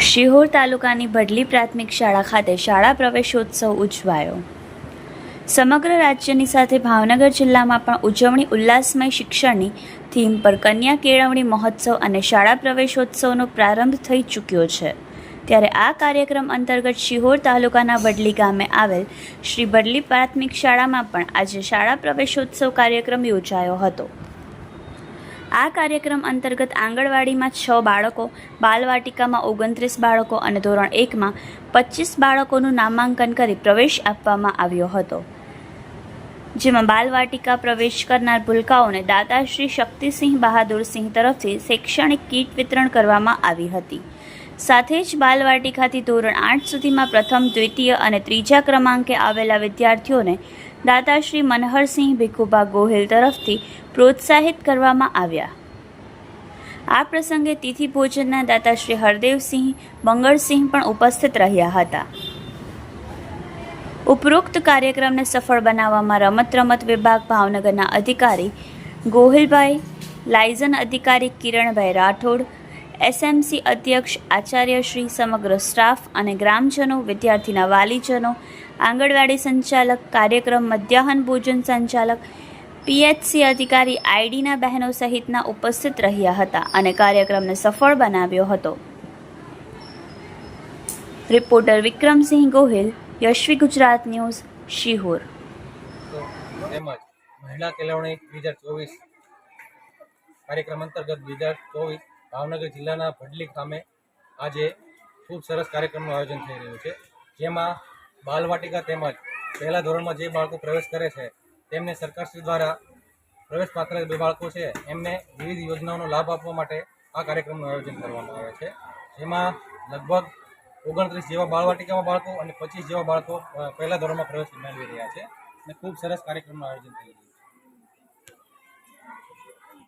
શિહોર તાલુકાની ભડલી પ્રાથમિક શાળા ખાતે શાળા પ્રવેશોત્સવ ઉજવાયો. સમગ્ર રાજ્યની સાથે ભાવનગર જિલ્લામાં પણ ઉજવણી ઉલ્લાસમય શિક્ષણની થીમ પર કન્યા કેળવણી મહોત્સવ અને શાળા પ્રવેશોત્સવનો પ્રારંભ થઈ ચૂક્યો છે. ત્યારે આ કાર્યક્રમ અંતર્ગત શિહોર તાલુકાના વડલી ગામે આવેલ શ્રી બડલી પ્રાથમિક શાળામાં પણ આજે શાળા પ્રવેશોત્સવ કાર્યક્રમ યોજાયો હતો. આ કાર્યક્રમ અંતર્ગત આંગણવાડીમાં છ બાળકો, બાલવાટિકામાં ઓગણત્રીસ બાળકો અને ધોરણ એકમાં પચીસ બાળકોનું નામાંકન કરી પ્રવેશ આપવામાં આવ્યો હતો. જેમાં બાલવાટિકા પ્રવેશ કરનાર ભૂલકાઓને દાદાશ્રી શક્તિસિંહ બહાદુરસિંહ તરફથી શૈક્ષણિક કીટ વિતરણ કરવામાં આવી હતી. સાથે જ બાલવાટિકાથી ધોરણ આઠ સુધીમાં પ્રથમ, દ્વિતીય અને ત્રીજા ક્રમાંકે આવેલા વિદ્યાર્થીઓને દાતાશ્રી મનહરસિંહ ભીખુભા ગોહિલ તરફથી પ્રોત્સાહિત કરવામાં આવ્યા. આ પ્રસંગે તિથિ ભોજનના દાતાશ્રી હરદેવસિંહ, મંગળસિંહ પણ ઉપસ્થિત રહ્યા હતા. ઉપરોક્ત કાર્યક્રમને સફળ બનાવવામાં રમત રમત વિભાગ ભાવનગરના અધિકારી ગોહિલભાઈ, લાયઝન અધિકારી કિરણભાઈ રાઠોડ એસએમસી અધ્યક્ષ આચાર્યશ્રી સમગ્ર સ્ટાફ અને ગ્રામજનો, વિદ્યાર્થીના વાલીજનો, આંગણવાડી સંચાલક, કાર્યક્રમ મધ્યાહન ભોજન સંચાલક પીએચસી અધિકારી આઈડીના બહેનો સહિતના ઉપસ્થિત રહ્યા હતા અને કાર્યક્રમને સફળ બનાવ્યો હતો. Reporter Vikramsinh Gohil, Yashvi Gujarat news, Sihor. તેમજ મહિલા કેળવણી બે હજાર ચોવીસ કાર્યક્રમ અંતર્ગત બે હજાર ચોવીસ ભાવનગર જિલ્લાના ભડલી ગામે આજે ખૂબ સરસ કાર્યક્રમનું આયોજન થઈ રહ્યું છે. જેમાં બાલવાટિકા તેમજ પહેલા ધોરણમાં જે બાળકો પ્રવેશ કરે છે, તેમને સરકારશ્રી દ્વારા પ્રવેશ પાત્ર બે બાળકો છે, એમને વિવિધ યોજનાઓનો લાભ આપવા માટે આ કાર્યક્રમનું આયોજન કરવામાં આવે છે. જેમાં લગભગ ઓગણત્રીસ જેવા બાળવાટિકામાં બાળકો અને પચીસ જેવા બાળકો પહેલા ધોરણમાં પ્રવેશ મેળવી રહ્યા છે અને ખૂબ સરસ કાર્યક્રમનું આયોજન થઈ રહ્યું છે.